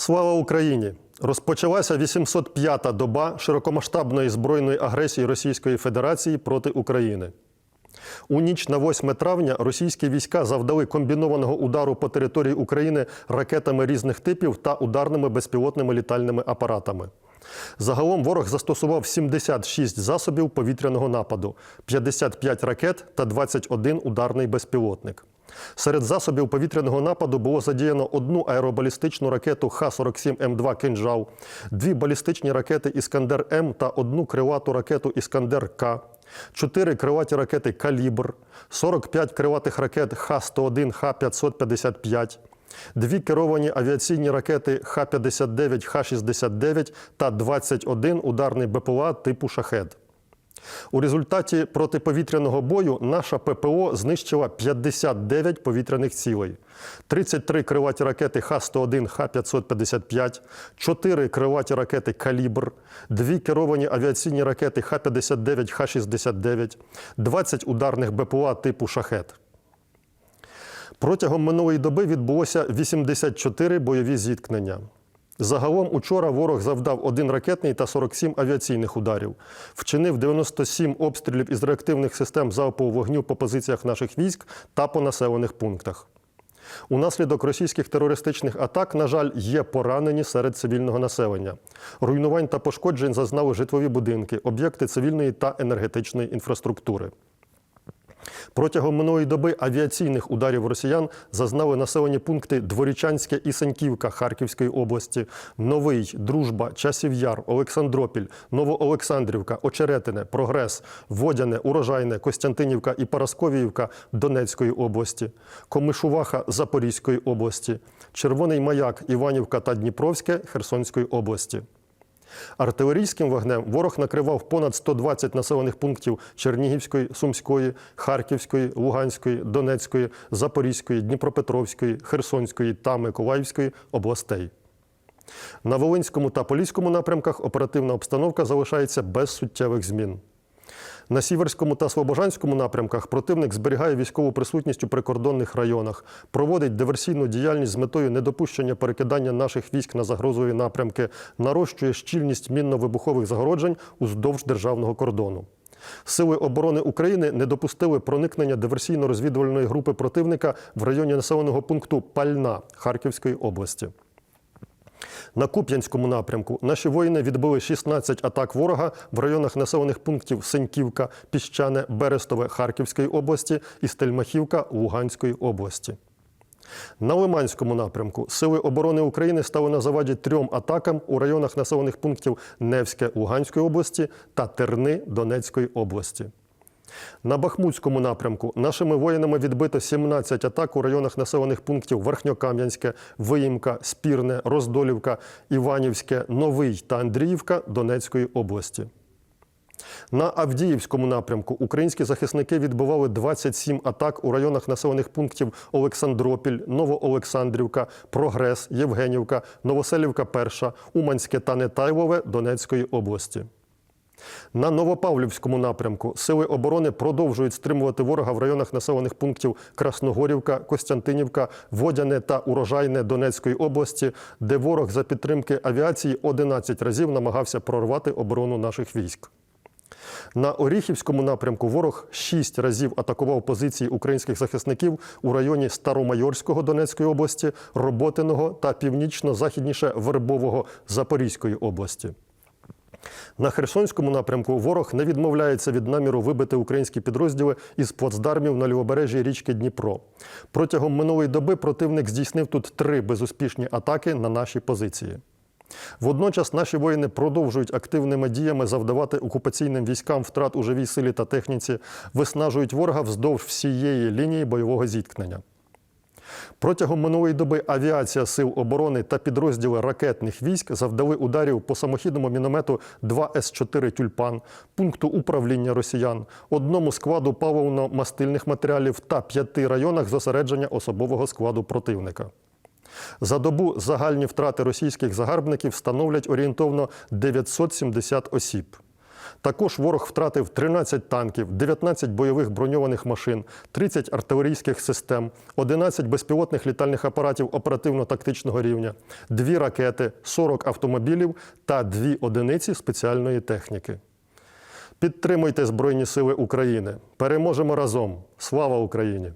Слава Україні! Розпочалася 805-та доба широкомасштабної збройної агресії Російської Федерації проти України. У ніч на 8 травня російські війська завдали комбінованого удару по території України ракетами різних типів та ударними безпілотними літальними апаратами. Загалом ворог застосував 76 засобів повітряного нападу, 55 ракет та 21 ударний безпілотник. Серед засобів повітряного нападу було задіяно одну аеробалістичну ракету Х-47М2 «Кинжал», дві балістичні ракети «Іскандер-М» та одну крилату ракету «Іскандер-К», чотири крилаті ракети «Калібр», 45 крилатих ракет Х-101, Х-555, дві керовані авіаційні ракети Х-59, Х-69 та 21 ударний БПЛА типу «Шахед». У результаті протиповітряного бою наша ППО знищила 59 повітряних цілей, 33 крилаті ракети Х-101, Х-555, 4 крилаті ракети «Калібр», 2 керовані авіаційні ракети Х-59, Х-69, 20 ударних БПЛА типу «Шахет». Протягом минулої доби відбулося 84 бойові зіткнення. Загалом учора ворог завдав один ракетний та 47 авіаційних ударів, вчинив 97 обстрілів із реактивних систем залпового вогню по позиціях наших військ та по населених пунктах. Унаслідок російських терористичних атак, на жаль, є поранені серед цивільного населення. Руйнувань та пошкоджень зазнали житлові будинки, об'єкти цивільної та енергетичної інфраструктури. Протягом минулої доби авіаційних ударів росіян зазнали населені пункти Дворічанське і Сеньківка Харківської області, Новий, Дружба, Часів Яр, Олександропіль, Новоолександрівка, Очеретине, Прогрес, Водяне, Урожайне, Костянтинівка і Парасковіївка Донецької області, Комишуваха Запорізької області, Червоний Маяк, Іванівка та Дніпровське Херсонської області. Артилерійським вогнем ворог накривав понад 120 населених пунктів Чернігівської, Сумської, Харківської, Луганської, Донецької, Запорізької, Дніпропетровської, Херсонської та Миколаївської областей. На Волинському та Поліському напрямках оперативна обстановка залишається без суттєвих змін. На Сіверському та Слобожанському напрямках противник зберігає військову присутність у прикордонних районах, проводить диверсійну діяльність з метою недопущення перекидання наших військ на загрозові напрямки, нарощує щільність мінно-вибухових загороджень уздовж державного кордону. Сили оборони України не допустили проникнення диверсійно-розвідувальної групи противника в районі населеного пункту Пальна Харківської області. На Куп'янському напрямку наші воїни відбили 16 атак ворога в районах населених пунктів Сеньківка, Піщане, Берестове Харківської області і Стельмахівка Луганської області. На Лиманському напрямку Сили оборони України стали на заваді трьом атакам у районах населених пунктів Невське Луганської області та Терни Донецької області. На Бахмутському напрямку нашими воїнами відбито 17 атак у районах населених пунктів Верхньокам'янське, Виїмка, Спірне, Роздолівка, Іванівське, Новий та Андріївка Донецької області. На Авдіївському напрямку українські захисники відбивали 27 атак у районах населених пунктів Олександропіль, Новоолександрівка, Прогрес, Євгенівка, Новоселівка Перша, Уманське та Нетайлове Донецької області. На Новопавлівському напрямку сили оборони продовжують стримувати ворога в районах населених пунктів Красногорівка, Костянтинівка, Водяне та Урожайне Донецької області, де ворог за підтримки авіації 11 разів намагався прорвати оборону наших військ. На Оріхівському напрямку ворог шість разів атакував позиції українських захисників у районі Старомайорського Донецької області, Роботиного та північно-західніше Вербового Запорізької області. На Херсонському напрямку ворог не відмовляється від наміру вибити українські підрозділи із плацдармів на лівобережжі річки Дніпро. Протягом минулої доби противник здійснив тут три безуспішні атаки на наші позиції. Водночас наші воїни продовжують активними діями завдавати окупаційним військам втрат у живій силі та техніці, виснажують ворога вздовж всієї лінії бойового зіткнення. Протягом минулої доби авіація Сил оборони та підрозділи ракетних військ завдали ударів по самохідному міномету 2 С-4 Тюльпан, пункту управління росіян, одному складу паливно-мастильних матеріалів та п'яти районах зосередження особового складу противника. За добу загальні втрати російських загарбників становлять орієнтовно 970 осіб. Також ворог втратив 13 танків, 19 бойових броньованих машин, 30 артилерійських систем, 11 безпілотних літальних апаратів оперативно-тактичного рівня, 2 ракети, 40 автомобілів та 2 одиниці спеціальної техніки. Підтримуйте Збройні Сили України. Переможемо разом. Слава Україні!